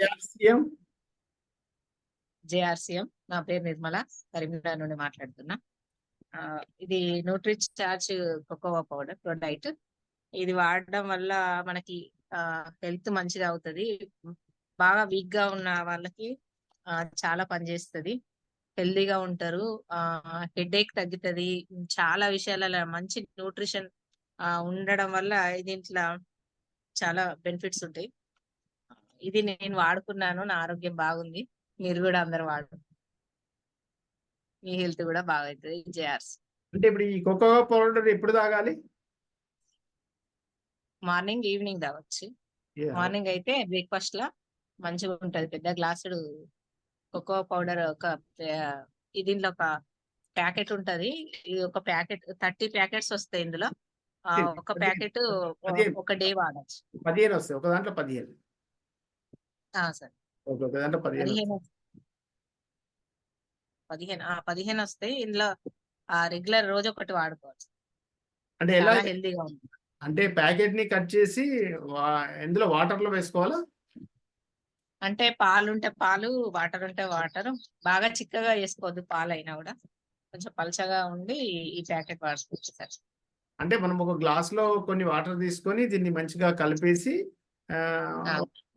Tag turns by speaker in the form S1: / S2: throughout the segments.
S1: JRCM.
S2: JRCM. నా పేరు నిర్మల. కరీంనగర్ నుండి మాట్లాడుతున్నా. ఇది న్యూట్రిచ్ చార్జ్ కోకోవా పౌడర్ ప్రొడక్ట్ ఇది వాడడం వల్ల మనకి హెల్త్ మంచిగా అవుతుంది. బాగా వీక్గా ఉన్న వాళ్ళకి చాలా పనిచేస్తుంది హెల్దీగా ఉంటారు. హెడ్ ఏక్ తగ్గుతుంది. చాలా విషయాలలో మంచి న్యూట్రిషన్ ఉండడం వల్ల దీంట్లో చాలా బెనిఫిట్స్ ఉంటాయి. ఇది నేను వాడుకున్నాను నా ఆరోగ్యం బాగుంది మీరు కూడా అందరు వాడు మీ హెల్త్ కూడా బాగవుతుంది జేఆర్స్
S1: అంటే ఇప్పుడు ఈ కోకో పౌడర్ ఎప్పుడు తాగాలి?
S2: మార్నింగ్ ఈవినింగ్ తాగొచ్చు. మార్నింగ్ అయితే బ్రేక్ఫాస్ట్ లా మంచిగా ఉంటది పెద్ద గ్లాసుడు కోకో పౌడర్ ఒక దీంట్లో ఒక ప్యాకెట్ ఉంటది. ఇది ఒక ప్యాకెట్ థర్టీ ప్యాకెట్స్ వస్తాయి ఇందులో. ఒక ప్యాకెట్. ఒక డే వాడచ్చు.
S1: పదిహేను వస్తాయి ఒక దాంట్లో పదిహేను.
S2: సార్.
S1: పదిహేను
S2: పదిహేను వస్తాయి. ఇందులో ఆ రెగ్యులర్ రోజు ఒకటి వాడుకోవచ్చు.
S1: అంటే ఎలా
S2: హెల్దీగా ఉంది
S1: అంటే ప్యాకెట్ని కట్ చేసి ఎందులో వాటర్లో వేసుకోవాలా?
S2: అంటే పాలు ఉంటే పాలు వాటర్ ఉంటే వాటర్. బాగా చిక్కగా చేసుకోవద్దు పాలు అయినా కూడా. కొంచెం పలచగా ఉండి ఈ ప్యాకెట్ వాడుకోవచ్చు సార్.
S1: అంటే మనం ఒక గ్లాస్లో కొన్ని వాటర్ తీసుకొని దీన్ని మంచిగా కలిపేసి.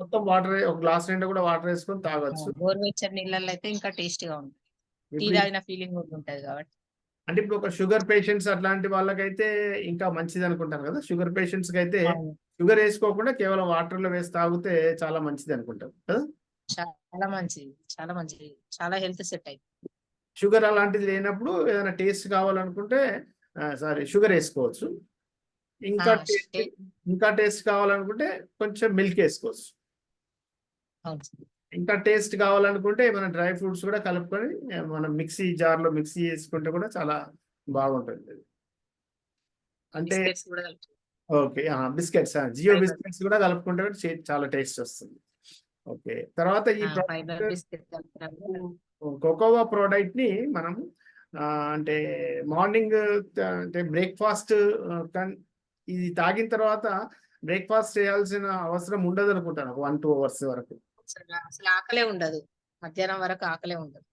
S1: మొత్తం వాటర్ ఒక గ్లాస్ నిండా కూడా వాటర్ వేసుకొని తాగొచ్చు.
S2: గోరువెచ్చని నీళ్ళల్లో అయితే ఇంకా టేస్టీగా ఉంటుంది. టీ
S1: ఇప్పుడు
S2: తాగిన ఫీలింగ్ ఉంటది కాబట్టి.
S1: అంటే ఇప్పుడు ఒక షుగర్ పేషెంట్స్ అట్లాంటి వాళ్ళకైతే ఇంకా మంచిది అనుకుంటారు కదా. షుగర్ పేషెంట్స్కి అయితే. షుగర్ వేసుకోకుండా కేవలం వాటర్లో వేసి తాగితే చాలా మంచిది అనుకుంటారు కదా.
S2: చాలా మంచిది చాలా మంచిది. చాలా హెల్త్ సెట్ అయింది
S1: షుగర్ అలాంటిది లేనప్పుడు ఏదైనా టేస్ట్ కావాలనుకుంటే సారీ షుగర్ వేసుకోవచ్చు. ఇంకా
S2: టే-
S1: ఇంకా టేస్ట్ కావాలనుకుంటే కొంచెం మిల్క్ వేసుకోవచ్చు
S2: సార్.
S1: ఇంకా టేస్ట్ కావాలనుకుంటే మన డ్రై ఫ్రూట్స్ కూడా కలుపుకొని మనం మిక్సీ జార్లో మిక్సీ చేసుకుంటే కూడా చాలా బాగుంటుంది అంటే. Okay biscuits Jio. బిస్కెట్స్ కూడా కలుపుకుంటే చాలా టేస్ట్ వస్తుంది ఓకే తర్వాత ఈ
S2: కూడా.
S1: కోకోవా ప్రోడక్ట్ని మనం అంటే మార్నింగ్ అంటే బ్రేక్ఫాస్ట్ ఇది తాగిన తర్వాత బ్రేక్ఫాస్ట్ చేయాల్సిన అవసరం ఉండదు అనుకుంటాను వన్ టూ అవర్స్ వరకు.
S2: అసలు ఆకలే ఉండదు. మధ్యాహ్నం వరకు ఆకలే ఉండదు.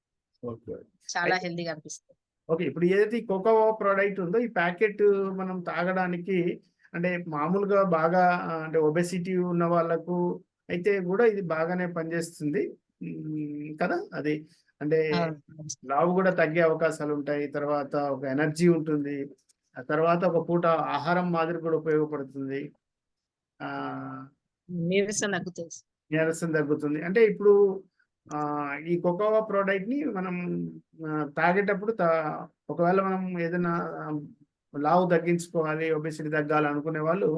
S1: ఓకే.
S2: చాలా హెల్దీగా అనిపిస్తుంది.
S1: ఓకే ఇప్పుడు ఏదైతే ఈ కోకోవా ప్రోడక్ట్ ఉందో ఈ ప్యాకెట్ మనం తాగడానికి అంటే మామూలుగా బాగా అంటే ఒబెసిటీ ఉన్న వాళ్ళకు అయితే కూడా ఇది బాగానే పనిచేస్తుంది. కదా? అది అంటే. లావు కూడా తగ్గే అవకాశాలు ఉంటాయి. తర్వాత ఒక ఎనర్జీ ఉంటుంది. ఆ తర్వాత ఒక పూట ఆహారం మాదిరి కూడా ఉపయోగపడుతుంది. ఆ
S2: నీరసం తగ్గుతుంది.
S1: నీరసం తగ్గుతుంది. అంటే ఇప్పుడు ఆ ఈ కోకోవా ప్రోడక్ట్ని మనం తాగేటప్పుడు ఒకవేళ మనం ఏదైనా లావు తగ్గించుకోవాలి ఒబెసిటీ తగ్గాలి అనుకునే వాళ్ళు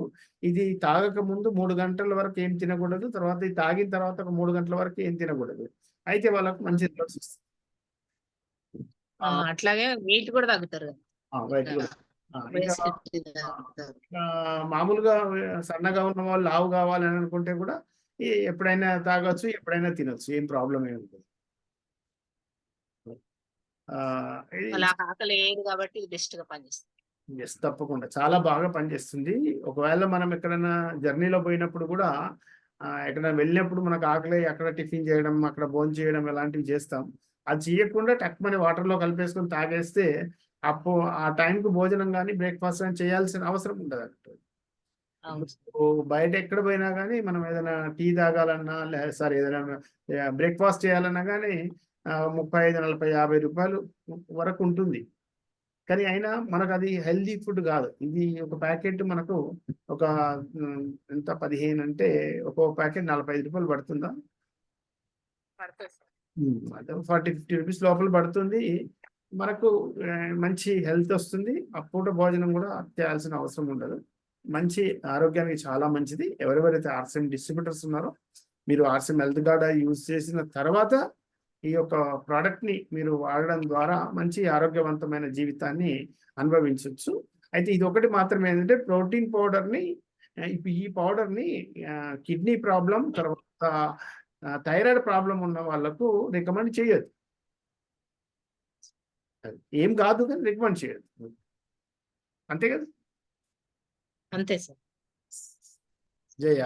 S1: ఇది తాగక ముందు మూడు గంటల వరకు ఏం తినకూడదు తర్వాత ఇది తాగిన తర్వాత ఒక మూడు గంటల వరకు ఏం తినకూడదు. అయితే వాళ్ళకు మంచి రిజల్ట్స్
S2: అట్లాగే వెయిట్ కూడా తగ్గుతారు
S1: కూడా. మామూలుగా సన్నగా ఉన్న వాళ్ళు లావు కావాలని అనుకుంటే కూడా ఎప్పుడైనా తాగొచ్చు ఎప్పుడైనా తినొచ్చు. ఏం ప్రాబ్లం ఏమి
S2: కాబట్టి ఇది బెస్ట్గా పనిచేస్తుంది.
S1: ఎస్ తప్పకుండా. చాలా బాగా పనిచేస్తుంది. ఒకవేళ మనం ఎక్కడైనా జర్నీలో పోయినప్పుడు కూడా ఆ, ఎక్కడైనా వెళ్ళినప్పుడు మనకు ఆకలి అక్కడ టిఫిన్ చేయడం అక్కడ భోజనం చేయడం ఇలాంటివి చేస్తాం. అది చేయకుండా టక్మని వాటర్లో కలిపేసుకొని తాగేస్తే అప్పు ఆ టైంకి భోజనం కానీ బ్రేక్ఫాస్ట్ కానీ చేయాల్సిన అవసరం ఉండదు అన్నట్టు బయట ఎక్కడ పోయినా కానీ మనం ఏదైనా టీ తాగాలన్నా లే సారీ ఏదైనా బ్రేక్ఫాస్ట్ చేయాలన్నా కానీ ముప్పై ఐదు నలభై యాభై రూపాయలు వరకు ఉంటుంది. కానీ అయినా మనకు అది హెల్దీ ఫుడ్ కాదు. ఇది ఒక ప్యాకెట్ మనకు ఒక ఎంత పదిహేను అంటే ఒక్కో ప్యాకెట్ నలభై ఐదు రూపాయలు పడుతుందా? ఫార్టీ ఫిఫ్టీ రూపీస్ లోపల పడుతుంది. మనకు మంచి హెల్త్ వస్తుంది. అప్పూట భోజనం కూడా చేయాల్సిన అవసరం ఉండదు. మంచి ఆరోగ్యానికి చాలా మంచిది. ఎవరెవరైతే ఆర్సిఎం డిస్ట్రిబ్యూటర్స్ ఉన్నారో మీరు ఆర్సిఎం హెల్త్ గార్డ్ యూజ్ చేసిన తర్వాత ఈ యొక్క ప్రోడక్ట్ని మీరు వాడడం ద్వారా మంచి ఆరోగ్యవంతమైన జీవితాన్ని అనుభవించవచ్చు అయితే ఇది ఒకటి మాత్రమే ఏంటంటే ప్రోటీన్ పౌడర్ని ఇప్పుడు ఈ పౌడర్ని కిడ్నీ ప్రాబ్లం తర్వాత థైరాయిడ్ ప్రాబ్లం ఉన్న వాళ్ళకు రికమెండ్ చేయొద్దు. ఏం కాదు కానీ రికమెండ్ చేయొద్దు అంతే కదా?
S2: అంతే సార్.
S1: జయ.